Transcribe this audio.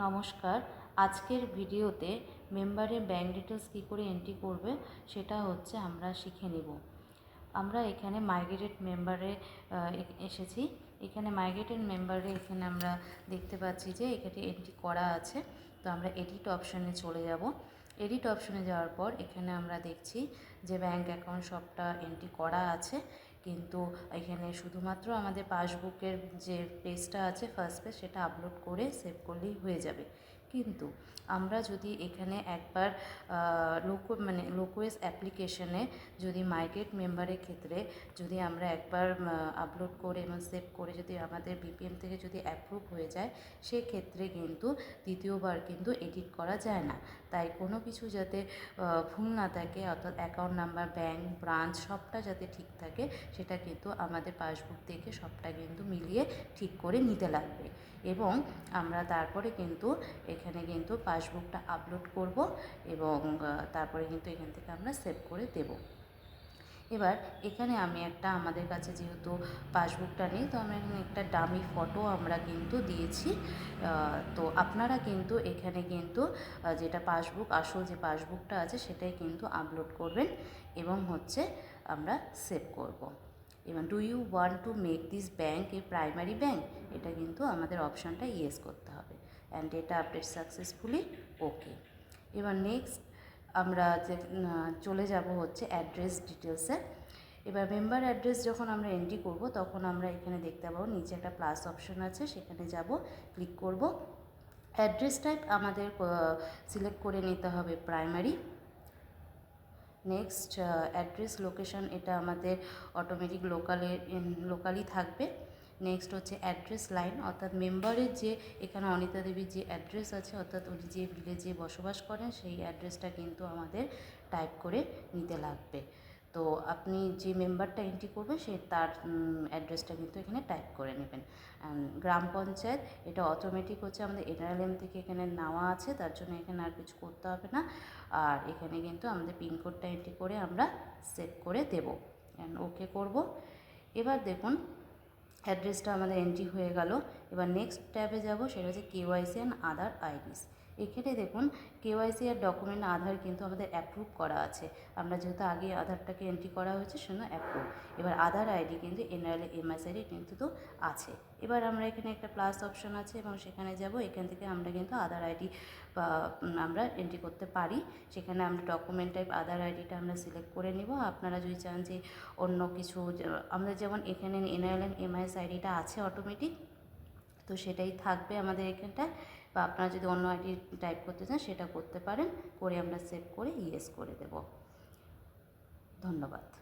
নমস্কার। আজকের ভিডিওতে মেম্বারে ব্যাঙ্ক ডিটেলস কী করে এন্ট্রি করবে সেটা হচ্ছে আমরা শিখে নিব। আমরা এখানে মাইগ্রেটেড মেম্বারে এসেছি। এখানে মাইগ্রেটেড মেম্বারে এখানে আমরা দেখতে পাচ্ছি যে এখানে এন্ট্রি করা আছে। তো আমরা এডিট অপশানে চলে যাব। এডিট অপশানে যাওয়ার পর এখানে আমরা দেখছি যে ব্যাঙ্ক অ্যাকাউন্ট সবটা এন্ট্রি করা আছে। কিন্তু এখানে শুধুমাত্র আমাদের পাসবুকের যে পেজটা আছে ফার্স্ট পেজ সেটা আপলোড করে সেভ করলেই হয়ে যাবে। কিন্তু আমরা যদি এখানে একবার লোকো মানে লোকোয়েস অ্যাপ্লিকেশনে যদি মাইগ্রেট মেম্বারের ক্ষেত্রে যদি আমরা একবার আপলোড করে এবং সেভ করে যদি আমাদের বিপিএম থেকে যদি অ্যাপ্রুভ হয়ে যায়, সেক্ষেত্রে কিন্তু দ্বিতীয়বার কিন্তু এডিট করা যায় না। তাই কোনো কিছু যাতে ভুল না থাকে, অর্থাৎ অ্যাকাউন্ট নাম্বার ব্যাঙ্ক ব্রাঞ্চ সবটা যাতে ঠিক থাকে, সেটা কিন্তু আমাদের পাসবুক থেকে সবটা কিন্তু মিলিয়ে ঠিক করে নিতে লাগবে। এবং আমরা তারপরে কিন্তু এখানে কিন্তু পাসবুকটা আপলোড করব এবং তারপরে কিন্তু এখান থেকে আমরা সেভ করে দেব। এবার এখানে আমি একটা, আমাদের কাছে যেহেতু পাসবুকটা নেই, তো আমরা এখানে একটা ডামি ফটো আমরা কিন্তু দিয়েছি। তো আপনারা কিন্তু এখানে কিন্তু যেটা পাসবুক, আসল যে পাসবুকটা আছে সেটাই কিন্তু আপলোড করবেন এবং হচ্ছে আমরা সেভ করব। এবার do you want to make this bank a primary bank এটা কিন্তু আমাদের অপশানটা ইয়েস করতে হবে। And data update successfully okay এবার নেক্সট আমরা যে চলে যাব হচ্ছে অ্যাড্রেস ডিটেলসে এবার মেম্বার অ্যাড্রেস যখন আমরা এন্ট্রি করব, তখন আমরা এখানে দেখতে পাবো, নিচে একটা প্লাস অপশন আছে, সেখানে যাব ক্লিক করব। অ্যাড্রেস টাইপ আমাদের সিলেক্ট করে নিতে হবে প্রাইমারি নেক্সট অ্যাড্রেস লোকেশন এটা আমাদের অটোমেটিক লোকালে লোকালই থাকবে। নেক্সট হচ্ছে অ্যাড্রেস লাইন অর্থাৎ মেম্বারের যে, এখানে অনিতা দেবীর যে অ্যাড্রেস আছে, অর্থাৎ উনি যে ভিলেজে বসবাস করেন, সেই অ্যাড্রেসটা কিন্তু আমাদের টাইপ করে নিতে লাগবে। তো আপনি যে মেম্বারটা এন্ট্রি করবে, সে তার অ্যাড্রেসটা কিন্তু এখানে টাইপ করে নেবেন। গ্রাম পঞ্চায়েত, এটা অটোমেটিক হচ্ছে আমাদের এনআরএলএম থেকে এখানে নেওয়া আছে, তার জন্য এখানে আর কিছু করতে হবে না। আর এখানে কিন্তু আমাদের পিনকোডটা এন্ট্রি করে আমরা সেভ করে দেব। ওকে করব। এবার দেখুন অ্যাড্রেসটা আমাদের এন্ট্রি হয়ে গেল। এবার নেক্সট ট্যাবে যাব, সেটা হচ্ছে কেওয়াইসি অ্যান্ড আদার আইডিস এখানে দেখুন কেওয়াইসি আর ডকুমেন্ট আধার কিন্তু আমাদের অ্যাপ্রুভ করা আছে। আমরা যেহেতু আগে আধারটাকে এন্ট্রি করা হয়েছে, সেজন্য অ্যাপ্রুভ এবার আধার আইডি কিন্তু এনআরএল এমএস আইডি কিন্তু তো আছে। এবার আমরা এখানে একটা প্লাস অপশন আছে এবং সেখানে যাব। এখান থেকে আমরা কিন্তু আধার আইডি আমরা এন্ট্রি করতে পারি। সেখানে আমরা ডকুমেন্ট টাইপ আধার আইডিটা আমরা সিলেক্ট করে নিব। আপনারা যদি চান যে অন্য কিছু, আমরা যেমন এখানে এনআরএল এমআইএস আইডিটা আছে অটোমেটিক তো সেটাই থাকবে আমাদের এখানটায়। বা আপনারা যদি অন্য আইডি টাইপ করতে চান, সেটা করতে পারেন। করে আমরা সেভ করে ইয়েস করে দেব। ধন্যবাদ।